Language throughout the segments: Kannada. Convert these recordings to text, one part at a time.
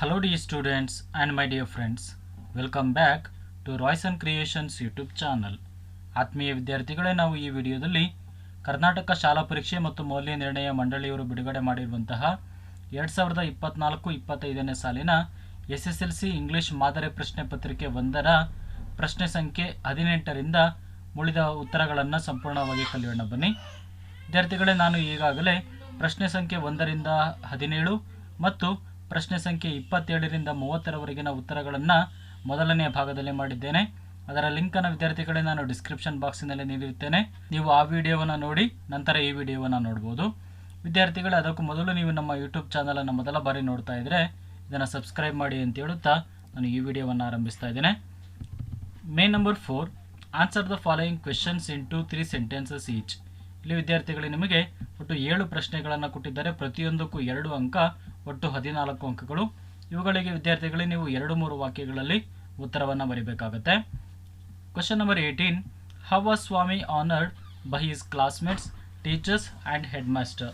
Hello, dear students and my dear friends. Welcome back to Royson Creations YouTube channel ಆತ್ಮೀಯ ವಿದ್ಯಾರ್ಥಿಗಳೇ, ನಾವು ಈ ವಿಡಿಯೋದಲ್ಲಿ ಕರ್ನಾಟಕ ಶಾಲಾ ಪರೀಕ್ಷೆ ಮತ್ತು ಮೌಲ್ಯ ನಿರ್ಣಯ ಮಂಡಳಿಯವರು ಬಿಡುಗಡೆ ಮಾಡಿರುವಂತಹ ಎರಡು ಸಾವಿರದ ಇಪ್ಪತ್ನಾಲ್ಕು ಇಪ್ಪತ್ತೈದನೇ ಸಾಲಿನ S S L C English ಮಾದರಿ ಪ್ರಶ್ನೆ ಪತ್ರಿಕೆ ಒಂದರ ಪ್ರಶ್ನೆ ಸಂಖ್ಯೆ ಹದಿನೆಂಟರಿಂದ ಉಳಿದ ಉತ್ತರಗಳನ್ನು ಸಂಪೂರ್ಣವಾಗಿ ಕಲಿಯೋಣ ಬನ್ನಿ ವಿದ್ಯಾರ್ಥಿಗಳೇ, ನಾನು ಈಗಾಗಲೇ ಪ್ರಶ್ನೆ ಸಂಖ್ಯೆ ಒಂದರಿಂದ ಹದಿನೇಳು ಮತ್ತು ಪ್ರಶ್ನೆ ಸಂಖ್ಯೆ ಇಪ್ಪತ್ತೇಳರಿಂದ ಮೂವತ್ತರವರೆಗಿನ ಉತ್ತರಗಳನ್ನು ಮೊದಲನೆಯ ಭಾಗದಲ್ಲಿ ಮಾಡಿದ್ದೇನೆ. ಅದರ ಲಿಂಕನ್ನು ವಿದ್ಯಾರ್ಥಿಗಳೇ ನಾನು ಡಿಸ್ಕ್ರಿಪ್ಷನ್ ಬಾಕ್ಸಿನಲ್ಲಿ ನೀಡಿರುತ್ತೇನೆ. ನೀವು ಆ ವಿಡಿಯೋವನ್ನು ನೋಡಿ, ನಂತರ ಈ ವಿಡಿಯೋವನ್ನು ನೋಡ್ಬೋದು. ವಿದ್ಯಾರ್ಥಿಗಳೇ, ಅದಕ್ಕೂ ಮೊದಲು ನೀವು ನಮ್ಮ ಯೂಟ್ಯೂಬ್ ಚಾನಲನ್ನು ಮೊದಲ ಬಾರಿ ನೋಡ್ತಾ ಇದ್ದರೆ ಇದನ್ನು ಸಬ್ಸ್ಕ್ರೈಬ್ ಮಾಡಿ ಅಂತ ಹೇಳುತ್ತಾ ನಾನು ಈ ವಿಡಿಯೋವನ್ನು ಆರಂಭಿಸ್ತಾ ಇದ್ದೇನೆ. Main number four, answer the following questions in two three sentences each. ಇಲ್ಲಿ ವಿದ್ಯಾರ್ಥಿಗಳಿಗೆ ನಿಮಗೆ ಒಟ್ಟು ಏಳು ಪ್ರಶ್ನೆಗಳನ್ನು ಕೊಟ್ಟಿದ್ದಾರೆ. ಪ್ರತಿಯೊಂದಕ್ಕೂ ಎರಡು ಅಂಕ ಒಟ್ಟು ಹದಿನಾಲ್ಕು ಅಂಕಗಳು. ಇವುಗಳಿಗೆ ವಿದ್ಯಾರ್ಥಿಗಳೇ ನೀವು ಎರಡು ಮೂರು ವಾಕ್ಯಗಳಲ್ಲಿ ಉತ್ತರವನ್ನು ಬರೀಬೇಕಾಗತ್ತೆ. Question number eighteen how Swami honoured by his classmates teachers and head master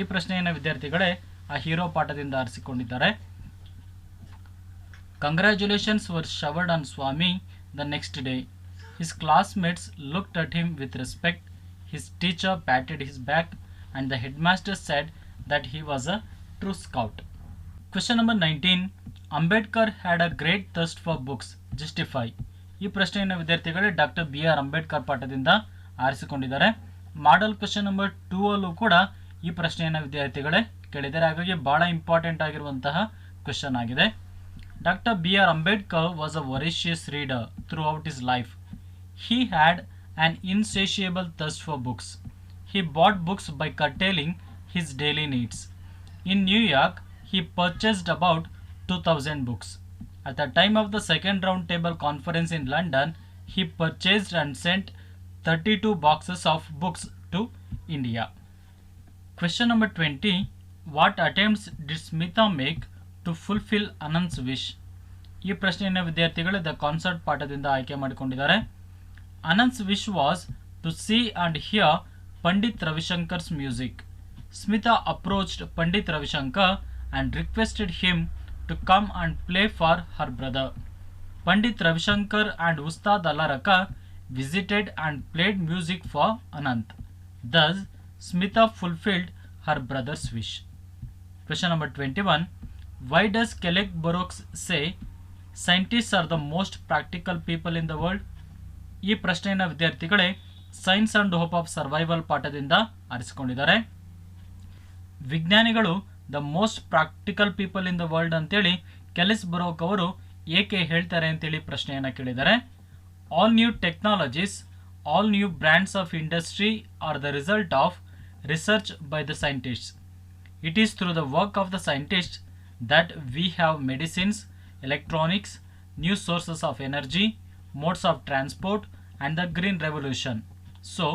ಈ ಪ್ರಶ್ನೆಯನ್ನು ವಿದ್ಯಾರ್ಥಿಗಳೇ ಆ ಹೀರೋ ಪಾಠದಿಂದ ಆರಿಸಿಕೊಂಡಿದ್ದಾರೆ. Congratulations were showered on Swami the next day his classmates looked at him with respect his teacher patted his back and the head master said that he was a scout question number nineteen Ambedkar had a great thirst for books justify ಈ ಪ್ರಶ್ನೆಯನ್ನು ವಿದ್ಯಾರ್ಥಿಗಳೇ ಡಾಕ್ಟರ್ ಬಿ ಆರ್ ಅಂಬೇಡ್ಕರ್ ಪಾಠದಿಂದ ಆರಿಸಿಕೊಂಡಿದ್ದಾರೆ. ಮಾಡಲ್ ಕ್ವಶನ್ ನಂಬರ್ ಟೂ ಅಲ್ಲೂ ಕೂಡ ಈ ಪ್ರಶ್ನೆಯನ್ನು ವಿದ್ಯಾರ್ಥಿಗಳೇ ಕೇಳಿದ್ದಾರೆ. ಹಾಗಾಗಿ ಬಹಳ ಇಂಪಾರ್ಟೆಂಟ್ ಆಗಿರುವಂತಹ ಕ್ವಶನ್ ಆಗಿದೆ. Doctor B R Ambedkar was a voracious reader through his life he had an insatiable thirst for books he bought books by curtailing his daily needs In New York, he purchased about 2000 books. At the time of the second roundtable conference in London, he purchased and sent 32 boxes of books to India. Question number 20 What attempts did Smita make to fulfil Anant's wish ಈ ಪ್ರಶ್ನೆಯನ್ನು ವಿದ್ಯಾರ್ಥಿಗಳು ದ ಕಾನ್ಸರ್ಟ್ ಪಾಠದಿಂದ ಆಯ್ಕೆ ಮಾಡಿಕೊಂಡಿದ್ದಾರೆ Anant's wish was to see and hear Pandit Ravishankar's music Smita approached Pandit Ravishankar and requested him to come and play for her brother Pandit Ravishankar and Ustad Allarakha visited and played music for Anant thus Smita fulfilled her brother's wish Question number 21. Why does Kellogg Burroughs say scientist are the most practical people in the world ಈ ಪ್ರಶ್ನೆಯನ್ನು ವಿದ್ಯಾರ್ಥಿಗಳೇ science and hope of survival ಪಾಠದಿಂದ ಆರಿಸಿಕೊಂಡಿದ್ದಾರೆ. ವಿಜ್ಞಾನಿಗಳು the most practical people in the world ಅಂತೇಳಿ ಕೆಲಿಸ್ ಬರೋಕ್ ಅವರು ಏಕೆ ಹೇಳ್ತಾರೆ ಅಂತೇಳಿ ಪ್ರಶ್ನೆಯನ್ನು ಕೇಳಿದ್ದಾರೆ. All new technologies all new brands of industry are the result of research by the scientists it is through the work of the scientist that we have medicines electronics new sources of energy modes of transport and the green revolution so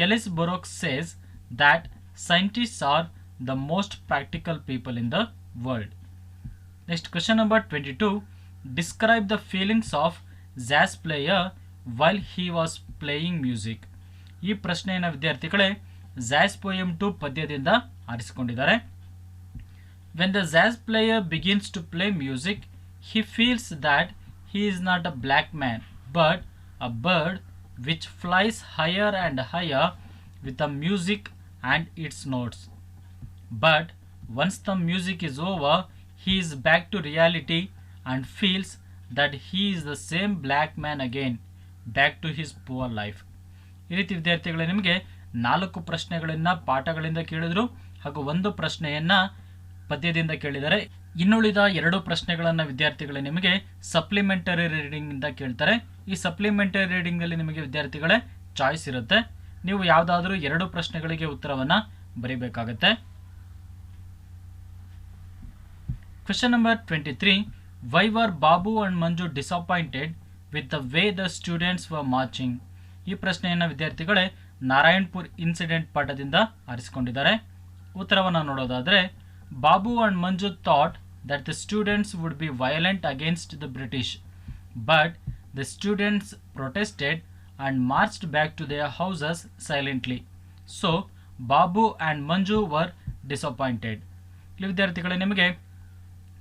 Kellogg Burroughs says that scientists are the most practical people in the world. Next question number 22. Describe the feelings of jazz player while he was playing music. ಈ ಪ್ರಶ್ನೆಯನ್ನು ವಿದ್ಯಾರ್ಥಿಗಳೇ ಜ್ಯಾಸ್ ಪೋಯಮ್ ಟು ಪದ್ಯದಿಂದ ಆರಿಸಿಕೊಂಡಿದ್ದಾರೆ when the jazz player begins to play music he feels that he is not a black man but a bird which flies higher and higher with a music and its notes but once the music is over, he is back to reality and feels that he is the same black man again back to his poor life ಈ ರೀತಿ ವಿದ್ಯಾರ್ಥಿಗಳೇ ನಿಮಗೆ ನಾಲ್ಕು ಪ್ರಶ್ನೆಗಳನ್ನು ಪಾಠಗಳಿಂದ ಕೇಳಿದರು ಹಾಗೂ ಒಂದು ಪ್ರಶ್ನೆಯನ್ನು ಪದ್ಯದಿಂದ ಕೇಳಿದರೆ ಇನ್ನುಳಿದ ಎರಡು ಪ್ರಶ್ನೆಗಳನ್ನು ವಿದ್ಯಾರ್ಥಿಗಳೇ ನಿಮಗೆ ಸಪ್ಲಿಮೆಂಟರಿ ರೀಡಿಂಗಿಂದ ಕೇಳ್ತಾರೆ. ಈ ಸಪ್ಲಿಮೆಂಟರಿ ರೀಡಿಂಗಲ್ಲಿ ನಿಮಗೆ ವಿದ್ಯಾರ್ಥಿಗಳೇ ಚಾಯ್ಸ್ ಇರುತ್ತೆ. ನೀವು ಯಾವುದಾದ್ರೂ ಎರಡು ಪ್ರಶ್ನೆಗಳಿಗೆ ಉತ್ತರವನ್ನು ಬರೀಬೇಕಾಗತ್ತೆ. Number twenty three why were Babu and Manju disappointed with the way the students were marching ಈ ಪ್ರಶ್ನೆಯನ್ನು ವಿದ್ಯಾರ್ಥಿಗಳೇ ನಾರಾಯಣ್ಪುರ್ ಇನ್ಸಿಡೆಂಟ್ ಪಾಠದಿಂದ ಆರಿಸಿಕೊಂಡಿದ್ದಾರೆ. ಉತ್ತರವನ್ನು ನೋಡೋದಾದರೆ Babu and Manju thought that the students would be violent against the British but the students protested and marched back to their houses silently so Babu and Manju were disappointed ವಿದ್ಯಾರ್ಥಿಗಳೇ, ನಿಮಗೆ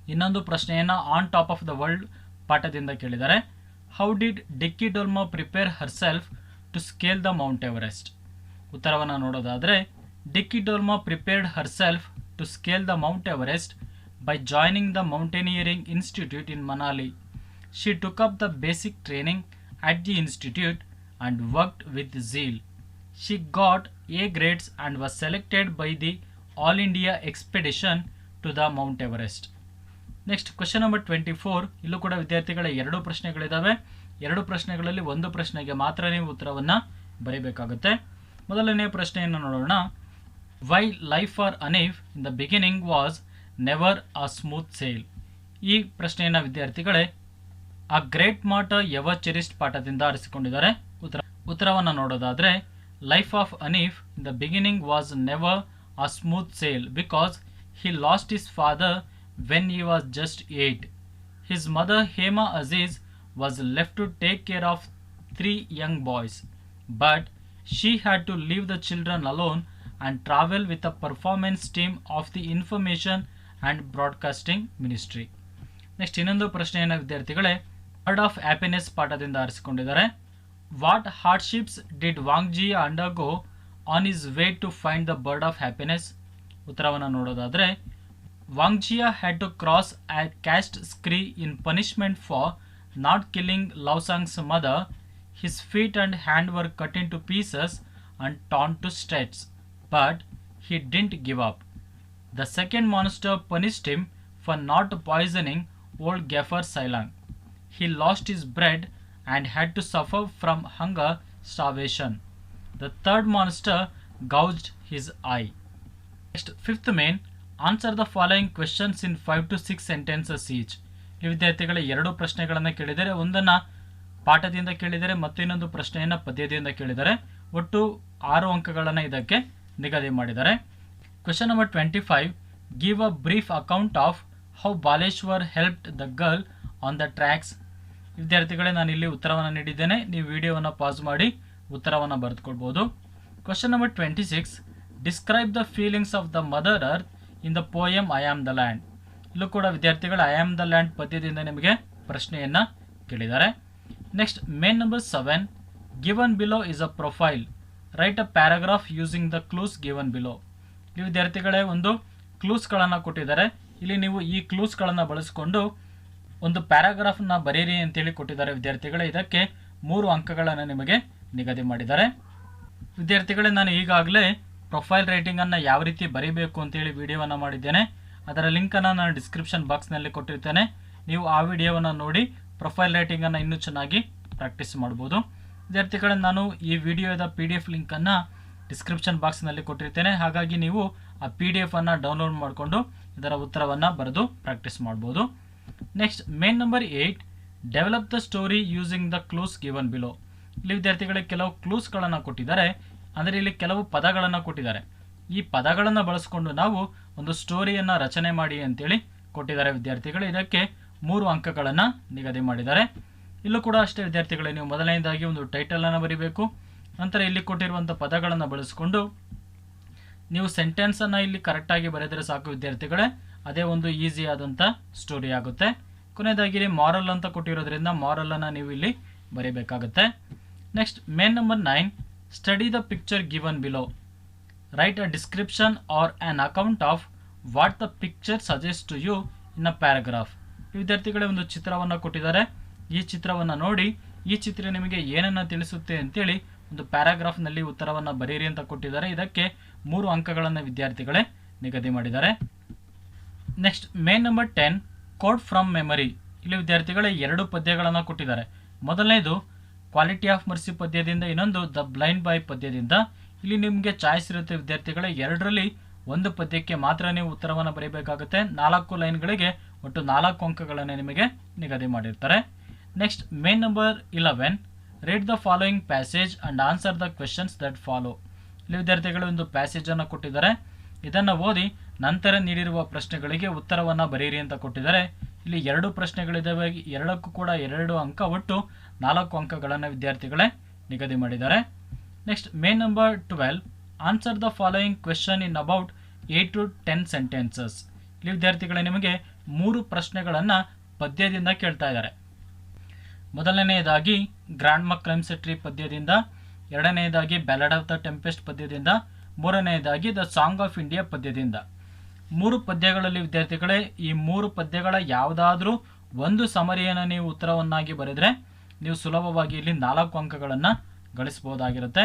ಇನ್ನೊಂದು ಪ್ರಶ್ನೆಯನ್ನು on top of the world ಪಾಠದಿಂದ ಕೇಳಿದ್ದಾರೆ. How did Dicky Dolma prepare herself to scale the Mount Everest ಉತ್ತರವನ್ನು ನೋಡೋದಾದರೆ Dicky Dolma prepared herself to scale the Mount Everest by joining the mountaineering institute in Manali she took up the basic training at the institute and worked with zeal she got A grades and was selected by the all India expedition to the Mount Everest next question number twenty four ಇಲ್ಲೂ ಕೂಡ ವಿದ್ಯಾರ್ಥಿಗಳ ಎರಡು ಪ್ರಶ್ನೆಗಳಿದ್ದಾವೆ ಎರಡು ಪ್ರಶ್ನೆಗಳಲ್ಲಿ ಒಂದು ಪ್ರಶ್ನೆಗೆ ಮಾತ್ರ ನೀವು ಉತ್ತರವನ್ನು ಬರೀಬೇಕಾಗುತ್ತೆ. ಮೊದಲನೇ ಪ್ರಶ್ನೆಯನ್ನು ನೋಡೋಣ. Why life for Aneef in the beginning was never a smooth sail ಈ ಪ್ರಶ್ನೆಯನ್ನು ವಿದ್ಯಾರ್ಥಿಗಳೇ ಆ ಗ್ರೇಟ್ ಮಾಟ ಎವರ್ ಚೆರಿಸ್ಟ್ ಪಾಠದಿಂದ ಆರಿಸಿಕೊಂಡಿದ್ದಾರೆ. ಉತ್ತರ, ಉತ್ತರವನ್ನು ನೋಡೋದಾದರೆ life of Aneef in the beginning was never a smooth sail because he lost his father when he was just eight His mother Hema Aziz was left to take care of three young boys but she had to leave the children alone and travel with a performance team of the information and broadcasting ministry next ಇನ್ನೊಂದು ಪ್ರಶ್ನೆಯನ್ನು ವಿದ್ಯಾರ್ಥಿಗಳೇ ವರ್ಡ್ ಆಫ್ ಹ್ಯಾಪಿನೆಸ್ ಪಾಠದಿಂದ ಆರಿಸಿಕೊಂಡಿದ್ದಾರೆ. What hardships did Wangji undergo on his way to find the bird of happiness ಉತ್ತರವನ್ನು ನೋಡೋದಾದರೆ Wang Jia had to cross a cast scree in punishment for not killing Lao Sang's mother. His feet and hand were cut into pieces and torn to shreds, but he didn't give up. The second monster punished him for not poisoning old Gaffer Silang. He lost his bread and had to suffer from hunger starvation. The third monster gouged his eye. Next, fifth man answer the following questions in 5 to 6 sentences each. ಈ ವಿದ್ಯಾರ್ಥಿಗಳ ಎರಡು ಪ್ರಶ್ನೆಗಳನ್ನು ಕೇಳಿದರೆ, ಒಂದನ್ನು ಪಾಠದಿಂದ ಕೇಳಿದರೆ ಮತ್ತು ಇನ್ನೊಂದು ಪ್ರಶ್ನೆಯನ್ನು ಪದ್ಯದಿಂದ ಕೇಳಿದರೆ ಒಟ್ಟು ಆರು ಅಂಕಗಳನ್ನು ಇದಕ್ಕೆ ನಿಗದಿ ಮಾಡಿದ್ದಾರೆ. Question number twenty five give a brief account of how Baleshwar helped the girl on the tracks ವಿದ್ಯಾರ್ಥಿಗಳೇ, ನಾನು ಇಲ್ಲಿ ಉತ್ತರವನ್ನು ನೀಡಿದ್ದೇನೆ. ನೀವು ವಿಡಿಯೋವನ್ನು ಪಾಸ್ ಮಾಡಿ ಉತ್ತರವನ್ನು ಬರೆದುಕೊಳ್ಬೋದು. Question number twenty six describe the feelings of the mother earth in the poem I am the land ಇಲ್ಲೂ ಕೂಡ ವಿದ್ಯಾರ್ಥಿಗಳು ಐ ಆಮ್ ದ ಲ್ಯಾಂಡ್ ಪದ್ಯದಿಂದ ನಿಮಗೆ ಪ್ರಶ್ನೆಯನ್ನು ಕೇಳಿದ್ದಾರೆ. Next main number seven given below is a profile write a paragraph using the clues given below ಇಲ್ಲಿ ವಿದ್ಯಾರ್ಥಿಗಳೇ, ಒಂದು ಕ್ಲೂಸ್ಗಳನ್ನು ಕೊಟ್ಟಿದ್ದಾರೆ. ಇಲ್ಲಿ ನೀವು ಈ ಕ್ಲೂಸ್ಗಳನ್ನು ಬಳಸಿಕೊಂಡು ಒಂದು ಪ್ಯಾರಾಗ್ರಾಫ್ನ ಬರೀರಿ ಅಂತೇಳಿ ಕೊಟ್ಟಿದ್ದಾರೆ ವಿದ್ಯಾರ್ಥಿಗಳೇ. ಇದಕ್ಕೆ ಮೂರು ಅಂಕಗಳನ್ನು ನಿಮಗೆ ನಿಗದಿ ಮಾಡಿದ್ದಾರೆ. ವಿದ್ಯಾರ್ಥಿಗಳೇ, ನಾನು ಈಗಾಗಲೇ ಪ್ರೊಫೈಲ್ ರೈಟಿಂಗನ್ನು ಯಾವ ರೀತಿ ಬರೀಬೇಕು ಅಂತೇಳಿ ವಿಡಿಯೋವನ್ನು ಮಾಡಿದ್ದೇನೆ. ಅದರ ಲಿಂಕನ್ನು ನಾನು ಡಿಸ್ಕ್ರಿಪ್ಷನ್ ಬಾಕ್ಸ್ನಲ್ಲಿ ಕೊಟ್ಟಿರ್ತೇನೆ. ನೀವು ಆ ವಿಡಿಯೋವನ್ನು ನೋಡಿ ಪ್ರೊಫೈಲ್ ರೈಟಿಂಗನ್ನು ಇನ್ನೂ ಚೆನ್ನಾಗಿ ಪ್ರಾಕ್ಟೀಸ್ ಮಾಡ್ಬೋದು. ವಿದ್ಯಾರ್ಥಿಗಳೇ ನಾನು ಈ ವಿಡಿಯೋದ ಪಿ ಡಿ ಎಫ್ ಲಿಂಕನ್ನು ಡಿಸ್ಕ್ರಿಪ್ಷನ್ ಬಾಕ್ಸ್ನಲ್ಲಿ ಕೊಟ್ಟಿರ್ತೇನೆ. ಹಾಗಾಗಿ ನೀವು ಆ ಪಿ ಡಿ ಎಫನ್ನು ಡೌನ್ಲೋಡ್ ಮಾಡಿಕೊಂಡು ಇದರ ಉತ್ತರವನ್ನು ಬರೆದು ಪ್ರಾಕ್ಟೀಸ್ ಮಾಡ್ಬೋದು. Next, main number eight, develop the story using the clues given below. ಇಲ್ಲಿ ವಿದ್ಯಾರ್ಥಿಗಳಿಗೆ ಕೆಲವು ಕ್ಲೂಸ್ಗಳನ್ನು ಕೊಟ್ಟಿದ್ದಾರೆ. ಅಂದರೆ ಇಲ್ಲಿ ಕೆಲವು ಪದಗಳನ್ನು ಕೊಟ್ಟಿದ್ದಾರೆ. ಈ ಪದಗಳನ್ನು ಬಳಸಿಕೊಂಡು ನಾವು ಒಂದು ಸ್ಟೋರಿಯನ್ನು ರಚನೆ ಮಾಡಿ ಅಂತೇಳಿ ಕೊಟ್ಟಿದ್ದಾರೆ ವಿದ್ಯಾರ್ಥಿಗಳು. ಇದಕ್ಕೆ ಮೂರು ಅಂಕಗಳನ್ನು ನಿಗದಿ ಮಾಡಿದ್ದಾರೆ. ಇಲ್ಲೂ ಕೂಡ ಅಷ್ಟೇ ವಿದ್ಯಾರ್ಥಿಗಳೇ, ನೀವು ಮೊದಲನೇದಾಗಿ ಒಂದು ಟೈಟಲನ್ನು ಬರೀಬೇಕು. ನಂತರ ಇಲ್ಲಿ ಕೊಟ್ಟಿರುವಂಥ ಪದಗಳನ್ನು ಬಳಸಿಕೊಂಡು ನೀವು ಸೆಂಟೆನ್ಸನ್ನು ಇಲ್ಲಿ ಕರೆಕ್ಟಾಗಿ ಬರೆದರೆ ಸಾಕು ವಿದ್ಯಾರ್ಥಿಗಳೇ. ಅದೇ ಒಂದು ಈಸಿ ಆದಂಥ ಸ್ಟೋರಿ ಆಗುತ್ತೆ. ಕೊನೆಯದಾಗಿ ಮಾರಲ್ ಅಂತ ಕೊಟ್ಟಿರೋದ್ರಿಂದ ಮಾರಲನ್ನು ನೀವು ಇಲ್ಲಿ ಬರೀಬೇಕಾಗುತ್ತೆ. Next main number nine study the picture given below write a description or an account of what the picture suggest to you in a paragraph ವಿದ್ಯಾರ್ಥಿಗಳೇ, ಒಂದು ಚಿತ್ರವನ್ನು ಕೊಟ್ಟಿದ್ದಾರೆ. ಈ ಚಿತ್ರವನ್ನು ನೋಡಿ, ಈ ಚಿತ್ರ ನಿಮಗೆ ಏನನ್ನು ತಿಳಿಸುತ್ತೆ ಅಂತೇಳಿ ಒಂದು ಪ್ಯಾರಾಗ್ರಾಫ್ನಲ್ಲಿ ಉತ್ತರವನ್ನು ಬರೀರಿ ಅಂತ ಕೊಟ್ಟಿದ್ದಾರೆ. ಇದಕ್ಕೆ ಮೂರು ಅಂಕಗಳನ್ನು ವಿದ್ಯಾರ್ಥಿಗಳೇ ನಿಗದಿ ಮಾಡಿದ್ದಾರೆ. Next main number ten quote from memory ಇಲ್ಲಿ ವಿದ್ಯಾರ್ಥಿಗಳೇ ಎರಡು ಪದ್ಯಗಳನ್ನು ಕೊಟ್ಟಿದ್ದಾರೆ. ಮೊದಲನೇದು ಕ್ವಾಲಿಟಿ ಆಫ್ ಮರ್ಸಿ ಪದ್ಯದಿಂದ ಇನ್ನೊಂದು ದ ಬ್ಲೈಂಡ್ ಬಾಯ್ ಪದ್ಯದಿಂದ. ಇಲ್ಲಿ ನಿಮಗೆ ಚಾಯ್ಸ್ ಇರುತ್ತೆ ವಿದ್ಯಾರ್ಥಿಗಳೇ, ಎರಡರಲ್ಲಿ ಒಂದು ಪದ್ಯಕ್ಕೆ ಮಾತ್ರ ನೀವು ಉತ್ತರವನ್ನು ಬರೀಬೇಕಾಗುತ್ತೆ. ನಾಲ್ಕು ಲೈನ್ಗಳಿಗೆ ಒಟ್ಟು ನಾಲ್ಕು ಅಂಕಗಳನ್ನು ನಿಮಗೆ ನಿಗದಿ ಮಾಡಿರ್ತಾರೆ. Next main number eleven read the following passage and answer the questions that follow ಇಲ್ಲಿ ವಿದ್ಯಾರ್ಥಿಗಳು ಒಂದು ಪ್ಯಾಸೇಜನ್ನು ಕೊಟ್ಟಿದ್ದಾರೆ. ಇದನ್ನು ಓದಿ ನಂತರ ನೀಡಿರುವ ಪ್ರಶ್ನೆಗಳಿಗೆ ಉತ್ತರವನ್ನು ಬರೀರಿ ಅಂತ ಕೊಟ್ಟಿದ್ದಾರೆ. ಇಲ್ಲಿ ಎರಡು ಪ್ರಶ್ನೆಗಳಿದ್ದಾವೆ. ಎರಡಕ್ಕೂ ಕೂಡ ಎರಡು ಅಂಕ ಒಟ್ಟು ನಾಲ್ಕು ಅಂಕಗಳನ್ನು ವಿದ್ಯಾರ್ಥಿಗಳೇ ನಿಗದಿ ಮಾಡಿದ್ದಾರೆ. Next main number twelve answer the following question in about eight to ten sentences ಇಲ್ಲಿ ವಿದ್ಯಾರ್ಥಿಗಳೇ ನಿಮಗೆ ಮೂರು ಪ್ರಶ್ನೆಗಳನ್ನು ಪದ್ಯದಿಂದ ಕೇಳ್ತಾ ಇದ್ದಾರೆ. ಮೊದಲನೆಯದಾಗಿ ಗ್ರ್ಯಾಂಡ್ ಮಕ್ ಕ್ರೈಮ್ಸೆಟ್ರಿ ಪದ್ಯದಿಂದ, ಎರಡನೆಯದಾಗಿ ಬ್ಯಾಲಡ್ ಆಫ್ ದ ಟೆಂಪೆಸ್ಟ್ ಪದ್ಯದಿಂದ, ಮೂರನೆಯದಾಗಿ ದ ಸಾಂಗ್ ಆಫ್ ಇಂಡಿಯಾ ಪದ್ಯದಿಂದ. ಮೂರು ಪದ್ಯಗಳಲ್ಲಿ ವಿದ್ಯಾರ್ಥಿಗಳೇ, ಈ ಮೂರು ಪದ್ಯಗಳ ಯಾವುದಾದ್ರೂ ಒಂದು ಸಮರಿಯನ್ನು ನೀವು ಉತ್ತರವನ್ನಾಗಿ ಬರೆದರೆ ನೀವು ಸುಲಭವಾಗಿ ಇಲ್ಲಿ ನಾಲ್ಕು ಅಂಕಗಳನ್ನು ಗಳಿಸ್ಬೋದಾಗಿರುತ್ತೆ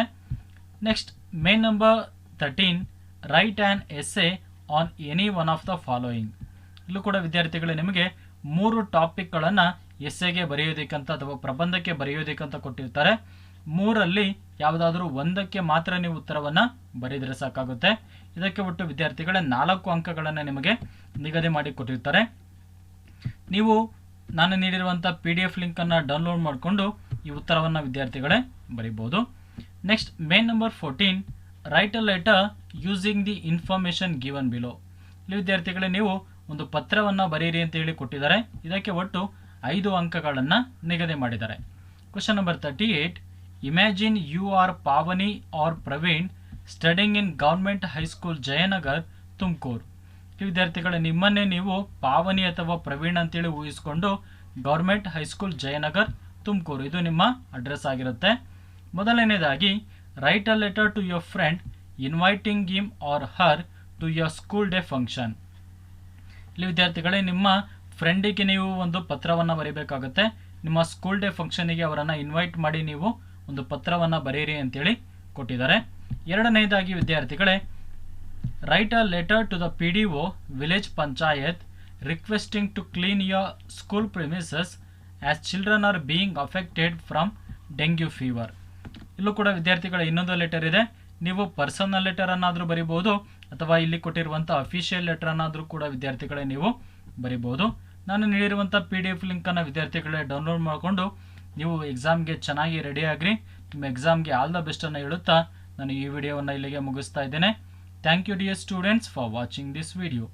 next main number thirteen write an essay on any one of the following ಇಲ್ಲೂ ಕೂಡ ವಿದ್ಯಾರ್ಥಿಗಳೇ ನಿಮಗೆ ಮೂರು ಟಾಪಿಕ್ಗಳನ್ನು ಎಸ್ಸೆಗೆ ಬರೆಯೋದಕ್ಕಂತ ಅಥವಾ ಪ್ರಬಂಧಕ್ಕೆ ಬರೆಯೋದಕ್ಕಂತ ಕೊಟ್ಟಿರ್ತಾರೆ. ಮೂರಲ್ಲಿ ಯಾವುದಾದ್ರೂ ಒಂದಕ್ಕೆ ಮಾತ್ರ ನೀವು ಉತ್ತರವನ್ನು ಬರೆದರೆ ಸಾಕಾಗುತ್ತೆ. ಇದಕ್ಕೆ ಒಟ್ಟು ವಿದ್ಯಾರ್ಥಿಗಳೇ ನಾಲ್ಕು ಅಂಕಗಳನ್ನು ನಿಮಗೆ ನಿಗದಿ ಮಾಡಿ ಕೊಟ್ಟಿರ್ತಾರೆ. ನೀವು ನಾನು ನೀಡಿರುವಂಥ ಪಿ ಡಿ ಎಫ್ ಲಿಂಕನ್ನು ಡೌನ್ಲೋಡ್ ಮಾಡಿಕೊಂಡು ಈ ಉತ್ತರವನ್ನು ವಿದ್ಯಾರ್ಥಿಗಳೇ ಬರಿಬೋದು next main number fourteen write a letter using the information given below ಇಲ್ಲಿ ವಿದ್ಯಾರ್ಥಿಗಳೇ, ನೀವು ಒಂದು ಪತ್ರವನ್ನು ಬರೀರಿ ಅಂತ ಹೇಳಿ ಕೊಟ್ಟಿದ್ದಾರೆ. ಇದಕ್ಕೆ ಒಟ್ಟು ಐದು ಅಂಕಗಳನ್ನು ನಿಗದಿ ಮಾಡಿದ್ದಾರೆ. Question number thirty eight imagine you are Pavani or Praveen studying in government high school Jayanagar Tumakuru ವಿದ್ಯಾರ್ಥಿಗಳೇ, ನಿಮ್ಮನ್ನೇ ನೀವು ಪಾವನಿ ಅಥವಾ ಪ್ರವೀಣ್ ಅಂತೇಳಿ ಊಹಿಸಿಕೊಂಡು government high school Jayanagar, Tumakuru. ಇದು ನಿಮ್ಮ ಅಡ್ರೆಸ್ ಆಗಿರುತ್ತೆ. ಮೊದಲನೇದಾಗಿ write a letter to your friend inviting him or her to your school day function ಇಲ್ಲಿ ವಿದ್ಯಾರ್ಥಿಗಳೇ, ನಿಮ್ಮ ಫ್ರೆಂಡಿಗೆ ನೀವು ಒಂದು ಪತ್ರವನ್ನು ಬರೀಬೇಕಾಗುತ್ತೆ. ನಿಮ್ಮ ಸ್ಕೂಲ್ ಡೇ ಫಂಕ್ಷನಿಗೆ ಅವರನ್ನು ಇನ್ವೈಟ್ ಮಾಡಿ ನೀವು ಒಂದು ಪತ್ರವನ್ನು ಬರೆಯಿರಿ ಅಂತೇಳಿ ಕೊಟ್ಟಿದ್ದಾರೆ. ಎರಡನೇದಾಗಿ ವಿದ್ಯಾರ್ಥಿಗಳೇ write a letter to the P D O village panchayat requesting to clean premises as children are being affected from dengue fever ಇಲ್ಲೂ ಕೂಡ ವಿದ್ಯಾರ್ಥಿಗಳ ಇನ್ನೊಂದು ಲೆಟರ್ ಇದೆ. ನೀವು ಪರ್ಸನಲ್ ಲೆಟರ್ ಅನ್ನಾದರೂ ಬರಿಬೋದು, ಅಥವಾ ಇಲ್ಲಿ ಕೊಟ್ಟಿರುವಂಥ ಅಫಿಷಿಯಲ್ ಲೆಟರ್ ಅನ್ನಾದರೂ ಕೂಡ ವಿದ್ಯಾರ್ಥಿಗಳೇ ನೀವು ಬರಿಬೋದು. ನಾನು ನೀಡಿರುವಂಥ ಪಿ ಡಿ ಎಫ್ ಲಿಂಕನ್ನು ವಿದ್ಯಾರ್ಥಿಗಳೇ ಡೌನ್ಲೋಡ್ ಮಾಡಿಕೊಂಡು ನೀವು ಎಕ್ಸಾಮ್ಗೆ ಚೆನ್ನಾಗಿ ರೆಡಿ ಆಗ್ರಿ. ನಿಮ್ಮ ಎಕ್ಸಾಮ್ಗೆ ಆಲ್ ದ ಬೆಸ್ಟನ್ನು ಹೇಳುತ್ತಾ ನಾನು ಈ ವಿಡಿಯೋವನ್ನು ಇಲ್ಲಿಗೆ ಮುಗಿಸ್ತಾ ಇದ್ದೇನೆ. Thank you dear students for watching this video.